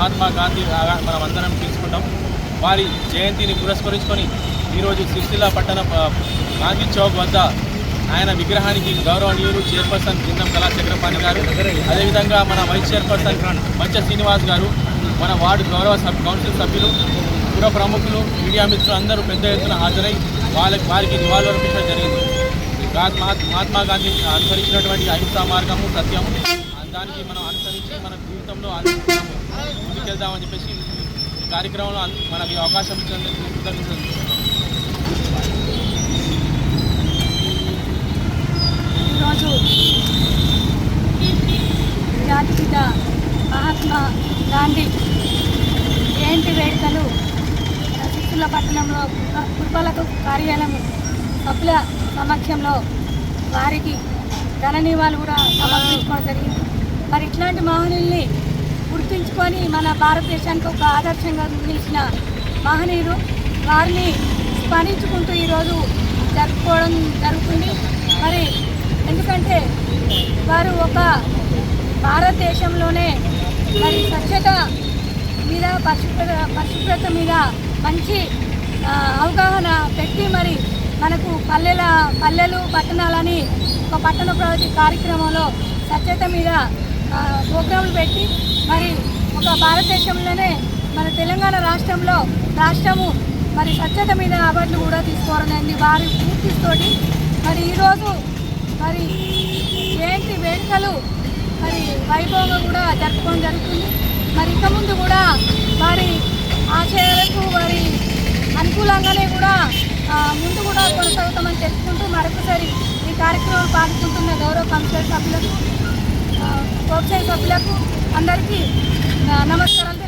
మహాత్మా గాంధీ మన మనం అందరం తీసుకుంటాం. వారి జయంతిని పురస్కరించుకొని ఈరోజు సిరిసిల్ల పట్టణ గాంధీ చౌక్ వద్ద ఆయన విగ్రహానికి గౌరవనీయులు చైర్పర్సన్ కిందం కళా చక్రపాణి గారు అదేవిధంగా మన వైస్ చైర్పర్సన్ మంచ శ్రీనివాస్ గారు మన వార్డు గౌరవ సబ్ కౌన్సిల్ సభ్యులు పుర ప్రముఖులు మీడియా మిత్రులు అందరూ పెద్ద ఎత్తున హాజరై వాళ్ళకి వారికి నివాళులర్పించడం జరిగింది. మహాత్మా గాంధీ అనుసరించినటువంటి అహింసా మార్గము సత్యము. దానికి మనం అనుసరించి మన జీవితంలో అను- మనము అని చెప్పేసి ఈ కార్యక్రమంలో మనకి అవకాశం ఇచ్చినందుకు కృతజ్ఞతలు. ఈరోజు జాతిపిత మహాత్మా గాంధీ జయంతి వేడుకలు సిక్కుల పట్టణంలో పురపాలక కార్యాలయం సభ్యుల సమక్షంలో వారికి ధన నివాళులు కూడా సమర్పించుకోవడం జరిగింది. మరి ఇట్లాంటి మహనీయుల్ని గుర్తుంచుకొని మన భారతదేశానికి ఒక ఆదర్శంగా నిలిచిన మహనీయులు వారిని స్మరించుకుంటూ ఈరోజు జరుపుకోవడం జరుగుతుంది. మరి ఎందుకంటే వారు ఒక భారతదేశంలోనే మరి స్వచ్ఛత మీద పరిశుభ్రత పరిశుభ్రత మీద మంచి అవగాహన పెట్టి మరి మనకు పల్లెల పల్లెలు పట్టణాలని ఒక పట్టణ ప్రగతి కార్యక్రమంలో స్వచ్ఛత మీద ప్రోగ్రాంలు పెట్టి మరి ఒక భారతదేశంలోనే మన తెలంగాణ రాష్ట్రంలో రాష్ట్రము మరి స్వచ్ఛత మీద అవార్డులు కూడా తీసుకోవాలని వారి పూర్తితోటి మరి ఈరోజు మరి జయంతి వేడుకలు మరి వైభవంగా కూడా జరుపుకోవడం జరుగుతుంది. మరి ఇక ముందు కూడా వారి ఆశయాలకు వారి అనుకూలంగానే కూడా ముందు కూడా కొనసాగుతామని తెలుసుకుంటూ మరొకసారి ఈ కార్యక్రమం పాల్గొంటున్న గౌరవ కౌన్సిలర్ సభ్యులకు ఆ, సభ్యులకు అందరికీ ఆ, నమస్కారం